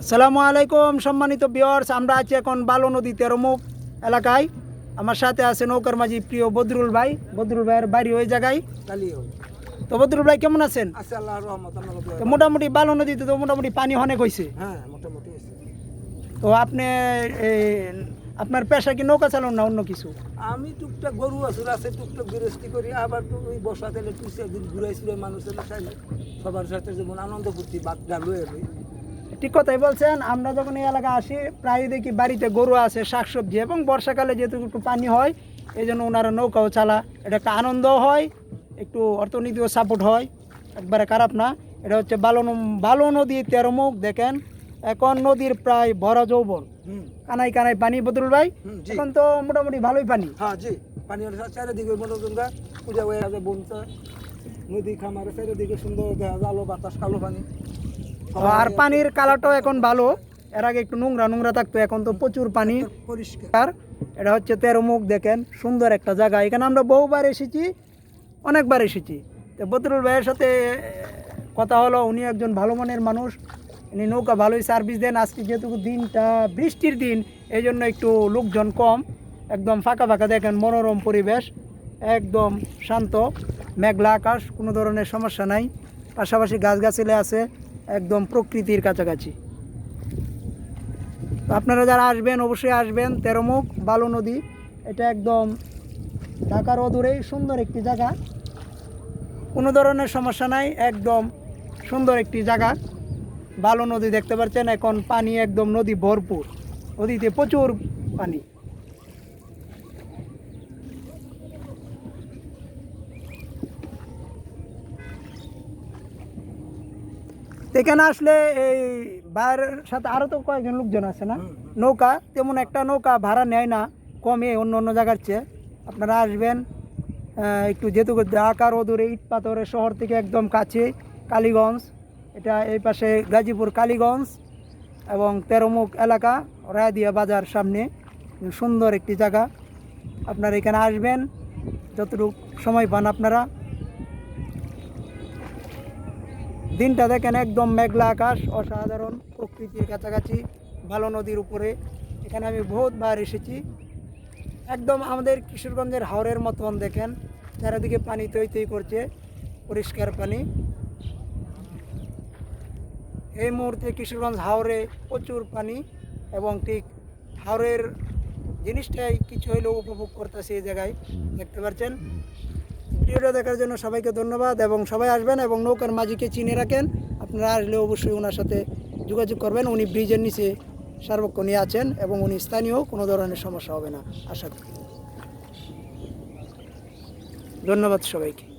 আসসালামু আলাইকুম সম্মানিত বিয়ার্স আমরা আছি এখন বালো নদী তেরোমুখ এলাকায়। আমার সাথে আছে নৌকার মাঝি প্রিয় বদরুল ভাই। বদরুল ভাইয়ের বাড়ি ওই জায়গায়। তো বদরুল ভাই কেমন আছেন? তো মোটামুটি বালো নদীতে তো মোটামুটি পানি অনেক হয়েছে হ্যাঁ মোটামুটি আছে তো আপনি এই, আপনার পেশা কি নৌকা চালান না অন্য কিছু? আমি টুকটাক গরু আছে আছে টুকটাক গৃহস্থী করি আবার তো ওই বর্ষা তেলে টু দিন ঘুরাইছিল মানুষের চাইলে সবার সাথে যেমন আনন্দ করছি বাদ ডালু এলো ঠিক কথাই বলছেন আমরা যখন এই এলাকা আসি প্রায় দেখি বাড়িতে গরু আছে শাকসবজি এবং বর্ষাকালে যেহেতু একটু পানি হয় এই জন্য ওনারা নৌকাও চালা এটা একটা আনন্দও হয় একটু অর্থনীতিও সাপোর্ট হয় একবারে খারাপ না। এটা হচ্ছে বালো বালো নদী তেরো মুখ দেখেন এখন নদীর প্রায় ভরা যৌবন। কানাই কানাই পানি বদরুল ভাই? এখন তো মোটামুটি ভালোই পানি। হ্যাঁ জি। পানি চারিদিকে মনোরঞ্জনরা পূজা হয়ে আছে নদী খামারে চারিদিকে সুন্দর দেখা যায় আলো বাতাস কালো পানি। আর পানির কালারটাও এখন ভালো। এর আগে একটু নোংরা নোংরা থাকতো এখন তো প্রচুর পানি। পরিষ্কার। এটা হচ্ছে তেরো মুখ দেখেন সুন্দর একটা জায়গা। এখানে আমরা বহুবার এসেছি অনেকবার এসেছি। তো বদরুল ভাইয়ের সাথে কথা হলো উনি একজন ভালো মনের মানুষ। উনি নৌকা ভালোই সার্ভিস দেন। আজকে যেহেতু দিনটা বৃষ্টির দিন এই জন্য একটু লোকজন কম। একদম ফাঁকা ফাঁকা দেখেন মনোরম পরিবেশ। একদম শান্ত মেঘলা আকাশ কোনো ধরনের সমস্যা নাই। পাশাপাশি গাছগাছালি আছে। একদম প্রকৃতির কাছাকাছি। আপনারা যারা আসবেন, অবশ্যই আসবেন। তেরোমুখ, বালু নদী, এটা একদম ঢাকার অদূরেই সুন্দর একটি জায়গা। কোনো ধরনের সমস্যা নাই, একদম সুন্দর একটি জায়গা। বালু নদী দেখতে পাচ্ছেন, এখন পানি একদম নদী ভরপুর। নদীতে প্রচুর পানি। এখানে আসলে এই বাইরের সাথে আরও তো কয়েকজন লোকজন আছে না? নৌকা তেমন একটা নৌকা ভাড়া নেয় না কমে অন্য অন্য জায়গার চেয়ে। আপনারা আসবেন একটু যেহেতু ঢাকার অদূরে ইট পাথরের শহর থেকে একদম কাছে কালীগঞ্জ। এটা এই পাশে গাজীপুর কালীগঞ্জ এবং তেরোমুখ এলাকা রায়দিয়া বাজার সামনে। সুন্দর একটি জায়গা। আপনারা এখানে আসবেন যতটুকু সময় পান আপনারা। দিনটা দেখেন একদম মেঘলা আকাশ, অসাধারণ প্রকৃতির কাছাকাছি, ভালো নদীর উপরে। এখানে আমি বহুতবার এসেছি। একদম আমাদের কিশোরগঞ্জের হাওরের মতন দেখেন, চারিদিকে পানি তৈ তৈ করছে, পরিষ্কার পানি। এই মুহূর্তে কিশোরগঞ্জ হাওরে প্রচুর পানি এবং ঠিক হাওরের জিনিসটাই কিছু হইলেও উপভোগ করতেছে এই জায়গায়। দেখতে পাচ্ছেন? ভিডিওটা দেখার জন্য সবাইকে ধন্যবাদ এবং সবাই আসবেন এবং নৌকার মাঝিকে চিনে রাখেন। আপনারা আসলে অবশ্যই ওনার সাথে যোগাযোগ করবেন। উনি ব্রিজের নিচে সার্বক্ষণই আছেন এবং উনি স্থানীয়, কোনো ধরনের সমস্যা হবে না। আশা করি। ধন্যবাদ সবাইকে।